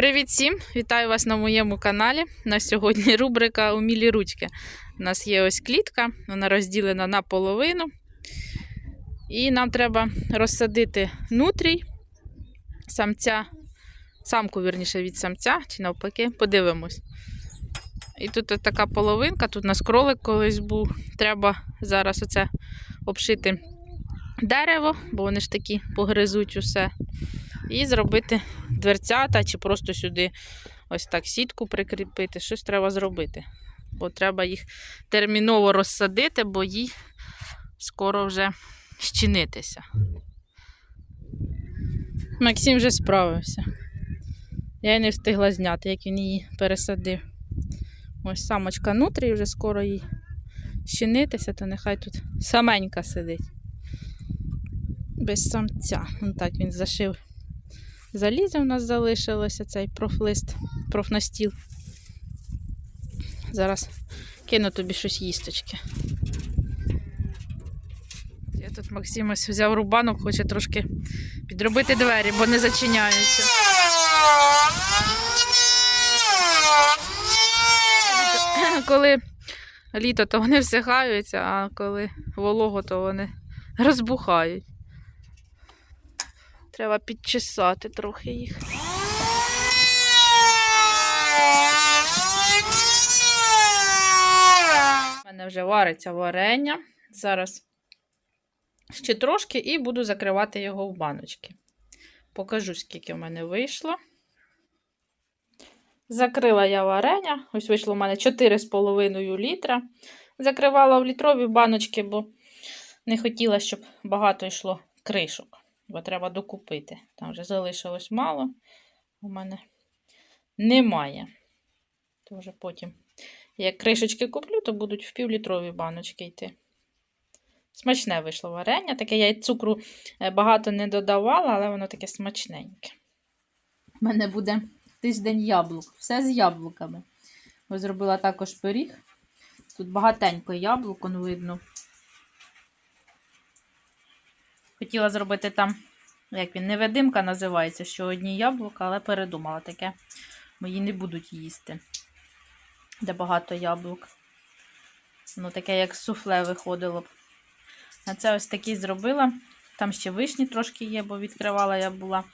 Привіт всім! Вітаю вас на моєму каналі. На сьогодні рубрика Умілі ручки. У нас є ось клітка, вона розділена на половину. І нам треба розсадити нутрій, самця, самку, вірніше, від самця, чи навпаки, подивимось. І тут така половинка, тут у нас кролик колись був. Треба зараз оце обшити дерево, бо вони ж такі погризуть усе. І зробити дверцята, чи просто сюди ось так сітку прикріпити. Щось треба зробити. Бо треба їх терміново розсадити, бо їй скоро вже щинитися. Максим вже справився. Я й не встигла зняти, як він її пересадив. Ось самочка нутрі, вже скоро їй щинитися, то нехай тут саменька сидить. Без самця. Вон так він зашив. Заліза в нас залишилося цей профлист, профнастіл. Зараз кину тобі щось їсточки. Я тут Максим ось взяв рубанок, хоче трошки підробити двері, бо не зачиняються. Коли літо, то вони всихаються, а коли волого, то вони розбухають. Треба підчесати трохи їх. У мене вже вариться варення. Зараз ще трошки і буду закривати його в баночки. Покажу, скільки в мене вийшло. Закрила я варення. Ось вийшло в мене 4,5 літра. Закривала в літрові баночки, бо не хотіла, щоб багато йшло кришок бо треба докупити. Там вже залишилось мало. У мене немає. То вже потім, як кришечки куплю, то будуть в півлітрові баночки йти. Смачне вийшло варення. Таке я й цукру е, багато не додавала, але воно таке смачненьке. У мене буде тиждень яблук. Все з яблуками. Ось зробила також пиріг. Тут багатенько яблук, он видно. Хотіла зробити там, як він, невидимка називається, що одні яблука, але передумала таке. Мої не будуть їсти. Де багато яблук. Воно таке, як суфле виходило б. А це ось такі зробила. Там ще вишні трошки є, бо відкривала я була,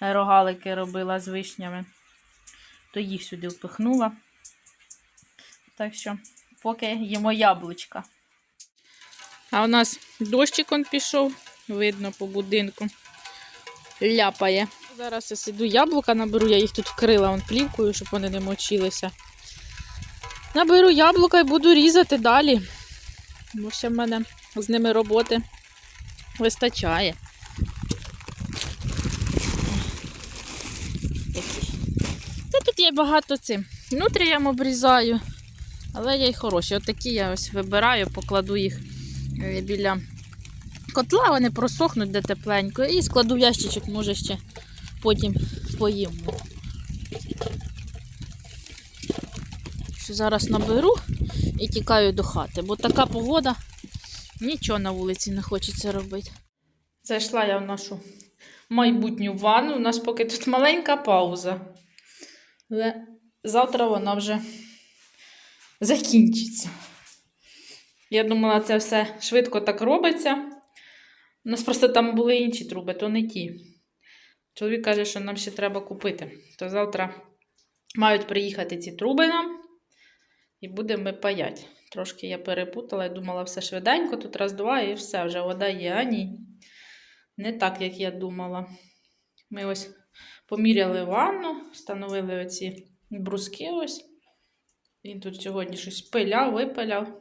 рогалики робила з вишнями. То їх сюди впихнула. Так що, поки їмо яблучка. А у нас дощик он пішов. Видно по будинку. Ляпає. Зараз я сиду яблука наберу, я їх тут вкрила вон плівкою, щоб вони не мочилися. Наберу яблука і буду різати далі. Бо ще в мене з ними роботи вистачає. Це тут є багато цим. Внутрі я обрізаю, але я й хороші. Отакі я ось вибираю, покладу їх е, біля котла, вони просохнуть де тепленько. І складу ящичок, може ще потім поїм. Що Зараз наберу і тікаю до хати, бо така погода, нічого на вулиці не хочеться робити. Зайшла я в нашу майбутню ванну. У нас поки тут маленька пауза. Але завтра вона вже закінчиться. Я думала, це все швидко так робиться. У нас просто там були інші труби, то не ті. Чоловік каже, що нам ще треба купити. То завтра мають приїхати ці труби нам і будемо паяти. Трошки я перепутала і думала, все швиденько, тут раз-два і все, вже вода є, а ні. Не так, як я думала. Ми ось поміряли ванну, встановили оці бруски ось. Він тут сьогодні щось пиляв, випиляв,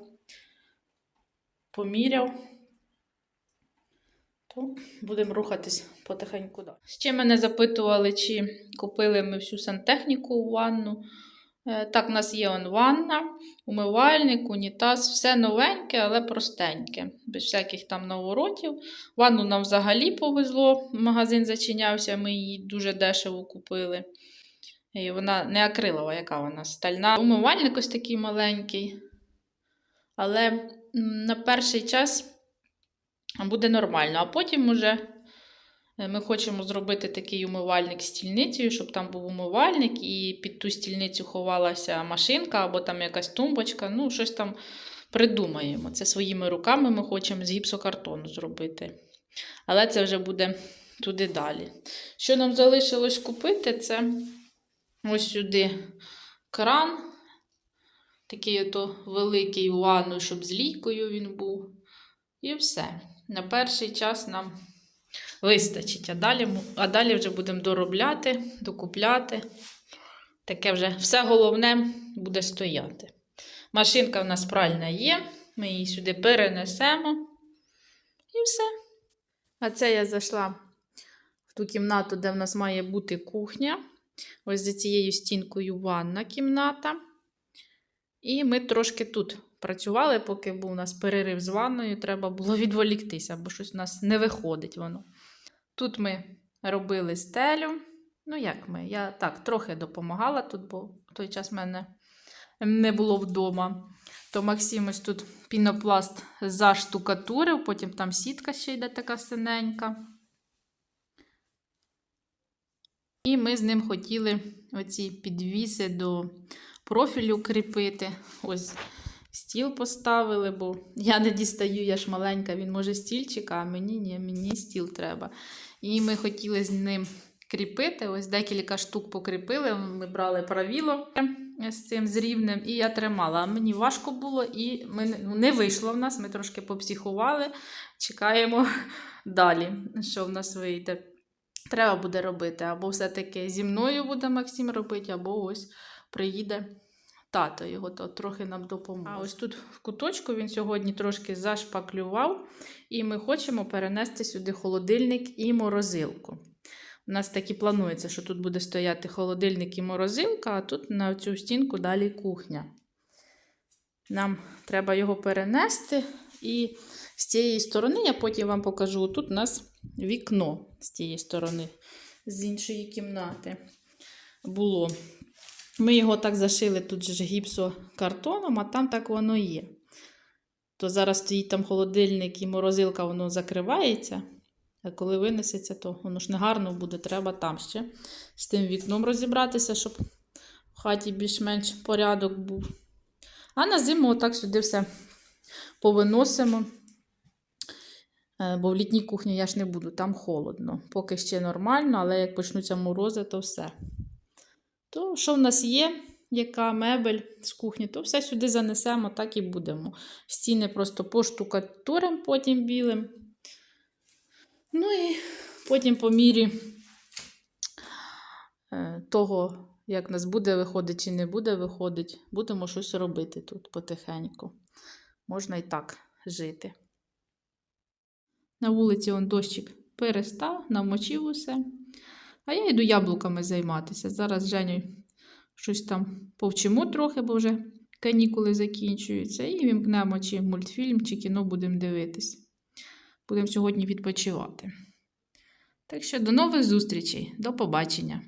поміряв то будемо рухатись потихеньку. Ще мене запитували, чи купили ми всю сантехніку у ванну. Е, Так, у нас є ванна, умивальник, унітаз, все новеньке, але простеньке, без всяких там наворотів. Ванну нам взагалі повезло, магазин зачинявся, ми її дуже дешево купили. І вона не акрилова, яка вона стальна. Умивальник ось такий маленький. Але на перший час буде нормально. А потім уже Е, Ми хочемо зробити такий умивальник з стільницею, щоб там був умивальник, і під ту стільницю ховалася машинка або там якась тумбочка. Ну, щось там придумаємо. Це своїми руками ми хочемо з гіпсокартону зробити. Але це вже буде туди далі. Що нам залишилось купити, це ось сюди кран. Такий ото великий ванну, щоб з лійкою він був. І все. На перший час нам вистачить. А далі, а далі вже будемо доробляти, докупляти. Таке вже все головне буде стояти. Машинка в нас пральна є, ми її сюди перенесемо. І все. А це я зайшла в ту кімнату, де в нас має бути кухня. Ось за цією стінкою ванна кімната. І ми трошки тут працювали, поки був у нас перерив з ванною, треба було відволіктися, бо щось у нас не виходить воно. Тут ми робили стелю. Ну, як ми? Я так трохи допомагала тут, бо в той час мене не було вдома. То Максим ось тут пінопласт заштукатурив, потім там сітка ще йде така синенька. І ми з ним хотіли оці підвіси до профілю кріпити. Ось стіл поставили, бо я не дістаю, я ж маленька, він може стільчика, а мені ні, мені стіл треба. І ми хотіли з ним кріпити. Ось декілька штук покріпили. Ми брали правіло з цим з рівнем, і я тримала. А мені важко було, і ми, не- ну, вийшло в нас. Ми трошки попсіхували. Чекаємо далі, що в нас вийде. Треба буде робити. Або все-таки зі мною буде Максим робити, або ось приїде тато його то трохи нам допоможе. А ось тут в куточку він сьогодні трошки зашпаклював, і ми хочемо перенести сюди холодильник і морозилку. У нас так і планується, що тут буде стояти холодильник і морозилка, а тут на цю стінку далі кухня. Нам треба його перенести. І з цієї сторони, я потім вам покажу, тут у нас вікно з тієї сторони, з іншої кімнати було. Ми його так зашили тут же гіпсокартоном, а там так воно є. То зараз стоїть там холодильник і морозилка, воно закривається. А коли винесеться, то воно ж не гарно буде. Треба там ще з тим вікном розібратися, щоб в хаті більш-менш порядок був. А на зиму отак сюди все повиносимо. Е, Бо в літній кухні я ж не буду, там холодно. Поки ще нормально, але як почнуться морози, то все. То що в нас є, яка мебель з кухні, то все сюди занесемо, так і будемо. Стіни просто поштукатуримо потім білим. Ну і потім по мірі е, того, як нас буде виходити чи не буде виходити, будемо щось робити тут потихеньку. Можна і так жити. На вулиці он дощик перестав, намочив усе. А я йду яблуками займатися. Зараз Женю щось там повчимо трохи, бо вже канікули закінчуються. І вімкнемо чи мультфільм, чи кіно будемо дивитись. Будемо сьогодні відпочивати. Так що до нових зустрічей, до побачення!